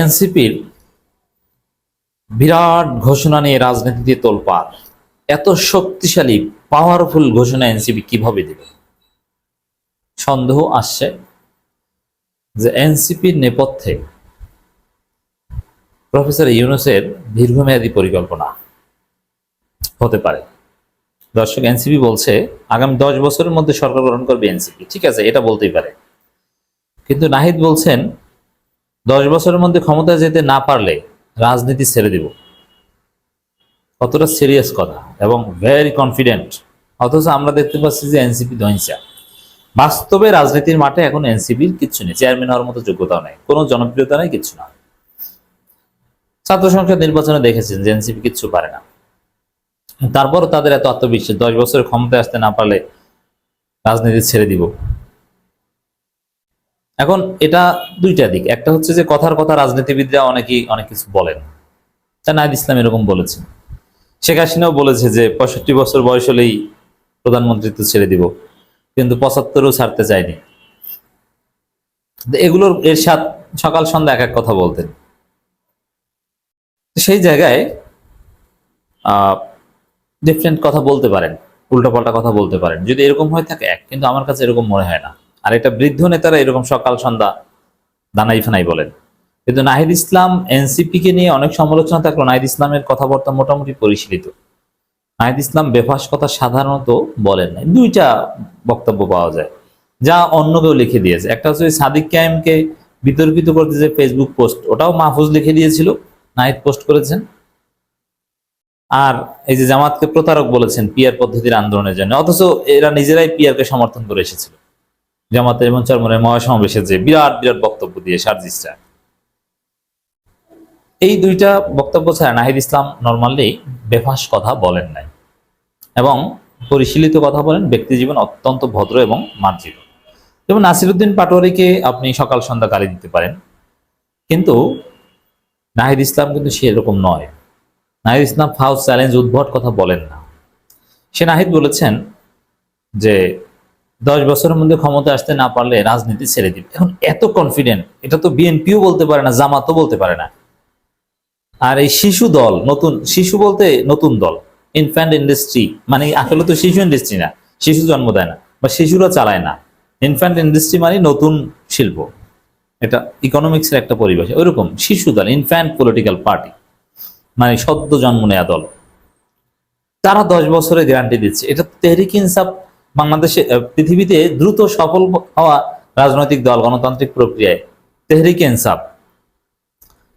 এনসিপির বিরাট ঘোষণা নিয়ে রাজনীতিতে তোলপাড়। এত শক্তিশালী পাওয়ারফুল ঘোষণা এনসিপি কীভাবে দেবে? সন্দেহ আসছে যে এনসিপির নেপথ্যে প্রফেসর ইউনুসের দীর্ঘমেয়াদী পরিকল্পনা হতে পারে। দর্শক, এনসিপি বলছে, আগামী দশ বছরের মধ্যে সরকার গ্রহণ করবে এনসিপি। ঠিক আছে, এটা বলতেই পারে। কিন্তু নাহিদ বলছেন দশ বছরের মধ্যে ক্ষমতায় যেতে না পারলে রাজনীতি ছেড়ে দিব। কতটা সিরিয়াস কথা এবং ভেরি কনফিডেন্ট অথচ আমরা দেখতে পাচ্ছি যে এনসিপি দহিংসা বাস্তবে রাজনীতির মাঠে এখন এনসিপির কিচ্ছু নেই চেয়ারম্যান হওয়ার মতো যোগ্যতাও নেই, কোনো জনপ্রিয়তা নেই, কিচ্ছু না। ছাত্র সংসদ নির্বাচনে দেখেছেন যে এনসিপি কিচ্ছু পারে না। তারপরও তাদের এত আত্মবিশ্বাস, দশ বছরের ক্ষমতায় আসতে না পারলে রাজনীতি ছেড়ে দিব। এখন এটা দুইটা দিক। একটা হচ্ছে যে কথার কথা রাজনীতিবিদরা অনেকেই অনেক কিছু বলেন। তা নাইদ ইসলাম এরকম বলেছেন শেখ হাসিনাও বলেছে যে পঁয়ষট্টি বছর বয়স হলেই প্রধানমন্ত্রিত্ব ছেড়ে দিব, কিন্তু পঁচাত্তরও ছাড়তে চায়নি এগুলোর এর সাথ সকাল সন্ধ্যা এক এক কথা বলতেন। সেই জায়গায় ডিফারেন্ট কথা বলতে পারেন, উল্টোপাল্টা কথা বলতে পারেন। যদি এরকম হয়ে থাকে এক কিন্তু আমার কাছে এরকম মনে হয় না। আর এটা বৃদ্ধ নেতারা এরকম সকাল, সন্ধ্যা দানাই ফানাই বলেন। কিন্তু নাহিদ ইসলাম এনসিপি কে নিয়ে অনেক সমালোচনা থাকল নাহিদ ইসলামের কথাবার্তা মোটামুটি পরিশীলিত। নাহিদ ইসলাম বেফাস কথা সাধারণত বলেন নাই। দুইটা বক্তব্য পাওয়া যায়, যা অন্য কেউ লিখে দিয়েছে। একটা হচ্ছে সাদিক কায়েমকে বিতর্কিত করতে যে ফেসবুক পোস্ট ওটাও মাহফুজ লিখে দিয়েছিল, নাহিদ পোস্ট করেছেন। আর এই যে জামাতকে প্রতারক বলেছেন পিয়ার পদ্ধতির আন্দোলনের জন্য। অথচ এরা নিজেরাই পিয়ারকে সমর্থন করে এসেছিল। জামাতের এবং চরমনের মহাসমাবেশে যে বিরাট বিরাট বক্তব্য দিয়ে সার্জিসটা এই দুইটা বক্তব্য ছাড়া নাহিদ ইসলাম নর্মালি বেফাস কথা বলেন নাই এবং পরিশীলিত কথা বলেন ব্যক্তি জীবন অত্যন্ত ভদ্র এবং মার্জিত। যেমন নাসিরুদ্দিন পাটোয়ারিকে আপনি সকাল সন্ধ্যা গালি দিতে পারেন, কিন্তু নাহিদ ইসলাম কিন্তু সেরকম নয়। নাহিদ ইসলাম ফাউস চ্যালেঞ্জ উদ্ভট কথা বলেন না। সে নাহিদ বলেছেন যে দশ বছরের মধ্যে ক্ষমতা আসতে না পারলে রাজনীতি ছেড়ে দিবে। এখন এত কনফিডেন্ট এটা তো বিএনপিও বলতে পারে না, জামাতও বলতে পারে না। আর এই শিশু দল, নতুন, শিশু বলতে নতুন দল ইনফ্যান্ট ইন্ডাস্ট্রি মানে আসলে তো শিশু ইন্ডাস্ট্রি না, শিশু জন্ম দেয় না, বা শিশুরা চালায় না। ইনফ্যান্ট ইন্ডাস্ট্রি মানে নতুন শিল্প। এটা ইকোনমিক্সের একটা পরিবেশ ওইরকম, শিশু দল ইনফ্যান্ট পলিটিক্যাল পার্টি মানে সদ্য জন্ম নেয়া দল। তারা দশ বছরের গ্যারান্টি দিচ্ছে। এটা তেহরিক ইনসাফ বাংলাদেশে পৃথিবীতে দ্রুত সফল হওয়া রাজনৈতিক দল, গণতান্ত্রিক প্রক্রিয়ায় তেহরিক ইনসাফ।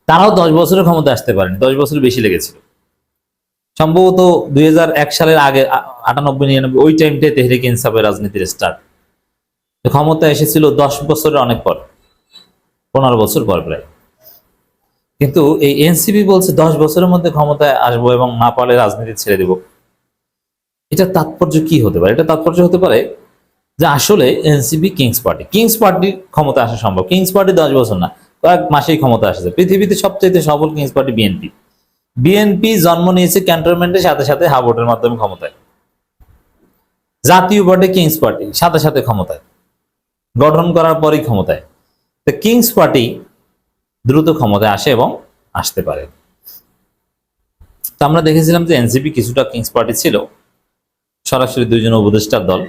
তারাও দশ বছরের ক্ষমতা আসতে পারেনি, দশ বছর বেশি লেগেছিল। সম্ভবত দুই হাজার এক সালের আগে আটানব্বই, নিরানব্বই, ওই টাইমটাই তেহরিক ইনসাফের রাজনীতির স্টার্ট ক্ষমতা এসেছিল দশ বছরের অনেক পর, পনেরো বছর পর প্রায়। কিন্তু এই এনসিপি বলছে দশ বছরের মধ্যে ক্ষমতায় আসব এবং না পারলে রাজনীতি ছেড়ে দেব। এটা তাৎপর্য কি হতে পারে? এটা তাৎপর্য হতে পারে যে আসলে এনসিপি কিংস পার্টি, কিংস পার্টির ক্ষমতা আসা সম্ভব। কিংস পার্টি দশ বছর না, কয়েক মাসেই ক্ষমতা আসছে। পৃথিবীতে সবচেয়ে সফল কিংস পার্টি বিএনপি। বিএনপি জন্ম নিয়েছে ক্যান্টনমেন্টের সাথে সাথে হা ভোটের মাধ্যমে ক্ষমতায়। জাতীয় পার্টি কিংস পার্টি, সাথে সাথে ক্ষমতায়। গঠন করার পরই ক্ষমতায়। তো কিংস পার্টি দ্রুত ক্ষমতায় আসে এবং আসতে পারে। তো আমরা দেখেছিলাম যে এনসিপি কিছুটা কিংস পার্টি ছিল। সরাসরি দুইজন উপদেষ্টার দল,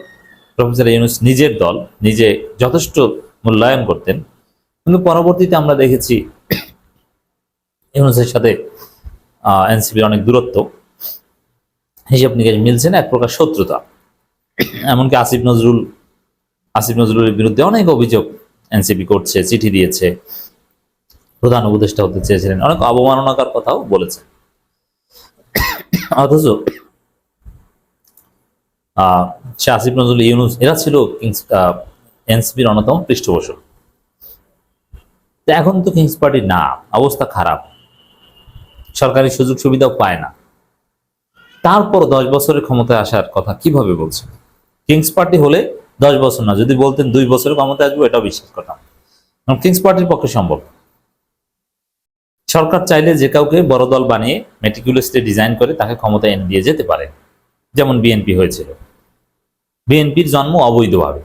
প্রফেসর ইউনুস নিজের দল, নিজে যথেষ্ট মূল্যায়ন করতেন। কিন্তু পরবর্তীতে আমরা দেখেছি ইউনুসের সাথে এনসিপির অনেক দূরত্ব, হিসাব নিকাশ মিলছে না, এক প্রকার শত্রুতা। এমনকি আসিফ নজরুল, আসিফ নজরুলের বিরুদ্ধে অনেক অভিযোগ এনসিপি করছে, চিঠি দিয়েছে, প্রধান উপদেষ্টা হতে চেয়েছিলেন, অনেক অবমাননাকার কথাও বলেছে। অথচ সে আসিফ নজরুল ইউনুস, এরা ছিল কিংস এনসিপির অন্যতম পৃষ্ঠপোষক। তো এখন তো কিংস পার্টি না, অবস্থা খারাপ। সরকারি সুযোগ সুবিধাও পায় না। তারপর দশ বছরের ক্ষমতায় আসার কথা কীভাবে বলছেন? কিংস পার্টি হলে দশ বছর না, যদি বলতেন দুই বছরের ক্ষমতায় আসব, এটাও বিশ্বাস করতাম। কিংস পার্টির পক্ষে সম্ভব। সরকার চাইলে যে কাউকে বড় দল বানিয়ে মেটিকুলাসলি ডিজাইন করে তাকে ক্ষমতায় এনে দিয়ে যেতে পারে, যেমন বিএনপি হয়েছিল। বিএনপির জন্ম অবৈধভাবে।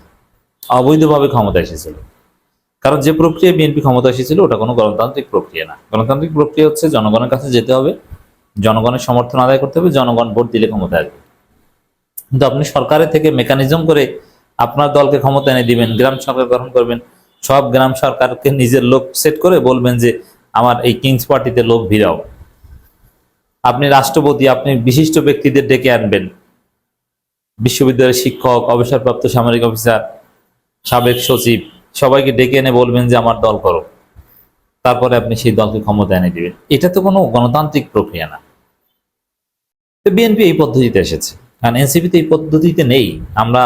অবৈধভাবে ক্ষমতা এসেছিল। কারণ যে প্রক্রিয়া বিএনপি ক্ষমতা এসেছিল, ওটা কোনো গণতান্ত্রিক প্রক্রিয়া না। গণতান্ত্রিক প্রক্রিয়া হচ্ছে জনগণের কাছে যেতে হবে, জনগণের সমর্থন আদায় করতে হবে, জনগণ ভোট দিলে ক্ষমতা আসবে। কিন্তু আপনি সরকারের থেকে মেকানিজম করে আপনার দলকে ক্ষমতা এনে দিবেন, গ্রাম সরকার গঠন করবেন, সব গ্রাম সরকারকে নিজের লোক সেট করে বলবেন যে, আমার এই কিংস পার্টিতে লোক ভিড়াও। আপনি রাষ্ট্রপতি, আপনি বিশিষ্ট ব্যক্তিদের ডেকে আনবেন। বিশ্ববিদ্যালয়ের শিক্ষক, অবসরপ্রাপ্ত সামরিক অফিসার, সাবেক সচিব, সবাইকে ডেকে এনে বলবেন যে আমার দল করো। তারপরে আপনি সেই দলকে ক্ষমতা এনে দিবেন। এটা তো কোনো গণতান্ত্রিক প্রক্রিয়া না। বিএনপি এই পদ্ধতিতে এসেছে। কারণ এনসিপিতে এই পদ্ধতিতে নেই। আমরা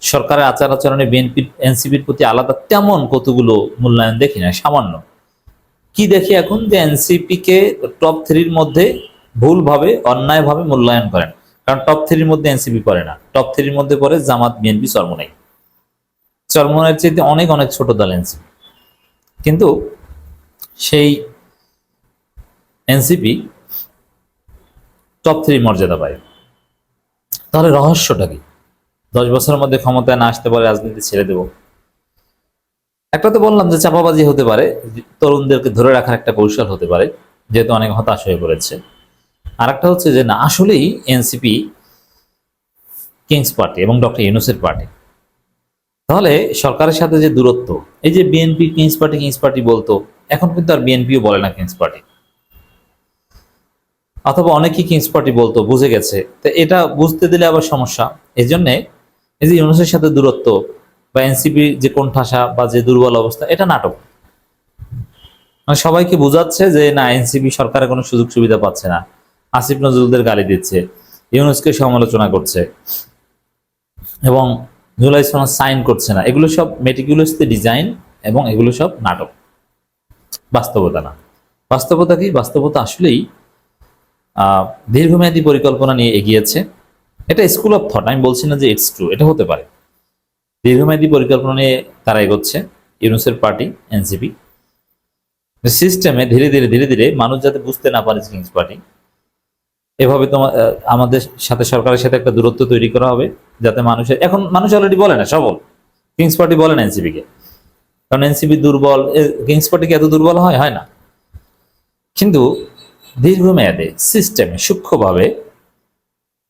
সরকারের আচার আচরণে বিএনপি, এনসিপির প্রতি আলাদা তেমন কতগুলো মূল্যায়ন দেখি না, সামান্য। কি দেখি এখন? যে এনসিপি কে টপ থ্রির মধ্যে ভুলভাবে, অন্যায়ভাবে মূল্যায়ন করেন। কারণ টপ থ্রির মধ্যে এনসিপি পড়ে না। টপ থ্রির মধ্যে পড়ে জামাত বিএনপি চরমনাই চরমনাইয়ের চাইতে অনেক অনেক ছোট দল এনসিপি কিন্তু সেই এনসিপি টপ থ্রি মর্যাদা পায়। তাহলে রহস্যটা কি? দশ বছরের মধ্যে ক্ষমতায় না আসতে পারে রাজনীতি ছেড়ে দেব। একটা তো বললাম যে চাপাবাজি হতে পারে, তরুণদেরকে ধরে রাখার একটা কৌশল হতে পারে, যেহেতু অনেক হতাশ হয়ে পড়েছে। আর একটা হচ্ছে যে না, আসলেই এনসিপি কিংস পার্টি এবং ডক্টর ইউনুসের পার্টি। তাহলে সরকারের সাথে যে দূরত্ব, এই যে BNP kings party kings party বলতো, এখন কিন্তু আর বিএনপিও বলে না কিংস পার্টি। অথবা অনেকেই কিংস পার্টি বলতো, বুঝে গেছে। তো এটা বুঝতে দিলে আবার সমস্যা। এই জন্যে এই যে ইউনুসের সাথে দূরত্ব বা এনসিপি যে কোণঠাসা বা যে দুর্বল অবস্থা, এটা নাটক। মানে সবাইকে বোঝাচ্ছে যে না, এনসিপি সরকারের কোনো সুযোগ সুবিধা পাচ্ছে না। আসিফ নজরুলদের গালি দিচ্ছে, ইউনুসকে সমালোচনা করছে এবং জুলাই সনদ সাইন করছে না। এগুলো সব মেটিকুলাসলি ডিজাইন এবং এগুলো সব নাটক। বাস্তবতা না। বাস্তবতা কি? বাস্তবতা আসলেই দীর্ঘমেয়াদী পরিকল্পনা নিয়ে এগিয়েছে। এটা স্কুল অফ থট আমি বলছি না যে ইটস ট্রু এটা হতে পারে। দীর্ঘমেয়াদী পরিকল্পনা নিয়ে তারা এগোচ্ছে, ইউনুসের পার্টি, এনসিপি। সিস্টেমে ধীরে ধীরে ধীরে ধীরে মানুষ যাতে বুঝতে না পারে কিংস পার্টি এভাবে তোমার আমাদের সাথে, সরকারের সাথে একটা দূরত্ব তৈরি করা হবে যাতে মানুষের, এখন মানুষ অলরেডি বলে না, সবল। কিংস পার্টি বলে না এনসিপি কে। কারণ এনসিপি দুর্বল কিংস পার্টি কি এত দুর্বল হয়? হয় না। কিন্তু দীর্ঘমেয়াদে সিস্টেমে সূক্ষ্মভাবে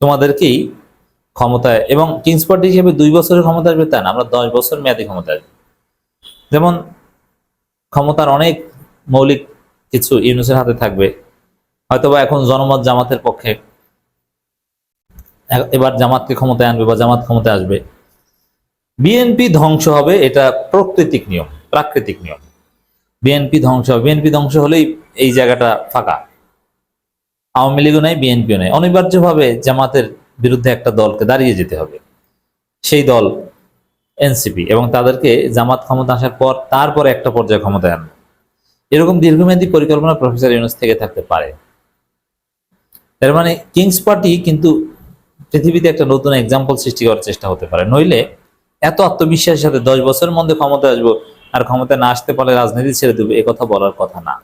তোমাদেরকেই ক্ষমতায়, এবং কিংস পার্টি হিসেবে দুই বছরের ক্ষমতা আসবে তা না, আমরা দশ বছর মেয়াদি ক্ষমতা আসবে। যেমন ক্ষমতার অনেক মৌলিক কিছু ইউনুসের হাতে থাকবে। হয়তোবা এখন জনমত জামাতের পক্ষে। এবার জামাতকে ক্ষমতায় আনবে বা জামাত ক্ষমতায় আসবে। বিএনপি ধ্বংস হবে, এটা প্রকৃতিক নিয়ম, প্রাকৃতিক নিয়ম। বিএনপি ধ্বংস হবে, বিএনপি ধ্বংস হলেই এই জায়গাটা ফাঁকা। আওয়ামী লীগও নাই, বিএনপিও নাই। অনিবার্যভাবে জামাতের বিরুদ্ধে একটা দলকে দাঁড়িয়ে যেতে হবে। সেই দল এনসিপি, এবং তাদেরকে জামাত ক্ষমতা আসার পর, তারপরে একটা পর্যায়ে ক্ষমতায় আনবে। এরকম দীর্ঘমেয়াদী পরিকল্পনা প্রফেসর ইউনুস থেকে থাকতে পারে। এর মানে কিংস পার্টি কিন্তু পৃথিবীতে একটা নতুন এক্সাম্পল সৃষ্টি করার চেষ্টা হতে পারে। নইলে এত আত্মবিশ্বাসের সাথে দশ বছরের মধ্যে ক্ষমতায় আসব আর ক্ষমতায় না আসতে পারলে রাজনীতি ছেড়ে দেবে, এ কথা বলার কথা না।